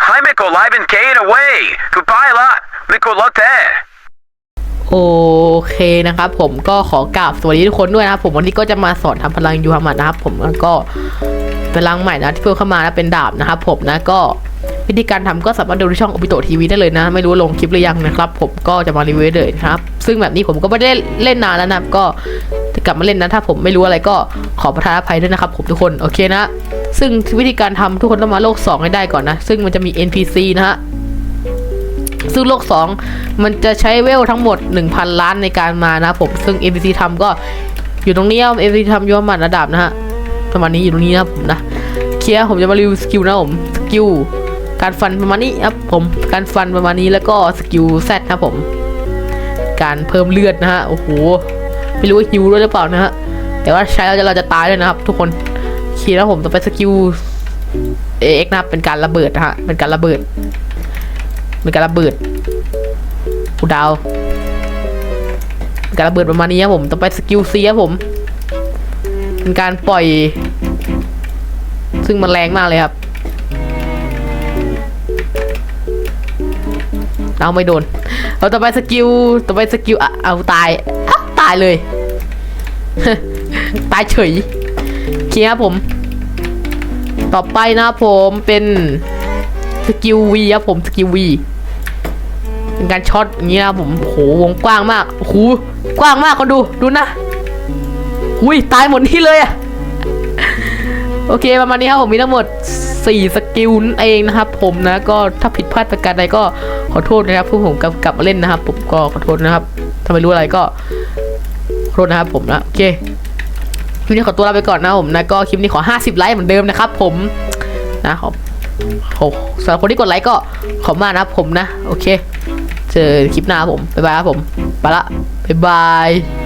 Jaime Coliven Kane away. Goodbye lot. Mikolote. โอเคนะครับ ผมก็ขอกราบสวัสดีทุกคนด้วยนะครับผมวันนี้ก็จะมาสอนทำพลังยูฮามัดนะครับ ผมแล้วก็พลังใหม่นะที่เพิ่มเข้ามานะเป็นดาบนะครับผมนะก็วิธีการทำก็สามารถดูที่ช่องอ b ิโตทีวีได้เลยนะ ไม่รู้ลงคลิปหรือยังนะครับ ผมก็จะมารีวิวเลยนะครับ ซึ่งแบบนี้ผมก็ไม่ได้เล่นนานแล้วนะก็จะกลับมาเล่นนะถ้าผมไม่รู้อะไรก็ขอประทานอภัยด้วยนะครับ ผมทุกคนโอเคนะ ซึ่งวิธีการทำทุกคนต้องมาโลก 2 ให้ได้ก่อนนะ ซึ่งมันจะมี NPC นะฮะ ซึ่งโลก 2 มันจะใช้เวลทั้งหมด 1,000 ล้านในการมานะผม ซึ่ง NPC ทำก็อยู่ตรงนี้ครับ NPC ทำยอดมันระดับนะฮะ ประมาณนี้อยู่ตรงนี้นะผมนะ เคลียร์ผมจะมารีวิวสกิลนะผม สกิลการฟันประมาณนี้ครับผม การฟันประมาณนี้แล้วก็สกิลแซดนะผม การเพิ่มเลือดนะฮะ โอ้โห ไม่รู้ว่าฮิวด้วยหรือเปล่านะฮะ แต่ว่าใช้แล้วเราจะตายเลยนะครับ ทุกคน เคลียร์แล้วผมต่องไปสกิล AX นะเป็นการระเบิดนะฮะเป็นการระเบิดเป็นการระเบิดกูดาวการระเบิดประมาณนี้ครับผมต่องไปสกิลซีครับผม เป็นการปล่อย ซึ่งมันแรงมากเลยครับ เอาไม่โดนเอาต่อไปสกิลต่อไปสกิลเอาตายอะตายเลย ตายเฉย โอเคครับผม ต่อไปนะผมเป็นสกิลวีครับผมสกิลวีเป็นการช็อตอย่างนี้นะครับผมโหวงกว้างมากโหกว้างมากคนดูดูนะอุ้ยตายหมดที่เลยอะโอเคประมาณนี้ครับผมมีทั้งหมด 4 สกิลเองนะครับ ผมนะก็ถ้าผิดพลาดประการใดก็ขอโทษนะครับผู้ผมกลับกลับมาเล่นนะครับ ผมก็ขอโทษนะครับถ้าไม่รู้อะไรก็ขอโทษนะครับผมนะโอเค ลิปนี้ขอตัวลาไปก่อนนะผมนะก็คลิปนี้ขอ 50 ไลค์เหมือนเดิมนะครับผมนะขอขอสำหรับคนที่กดไลค์ก็ขอบมากนะครับผมนะ โอเค เจอคลิปหน้าผม บ๊ายบายครับผม ไปละ บ๊ายบาย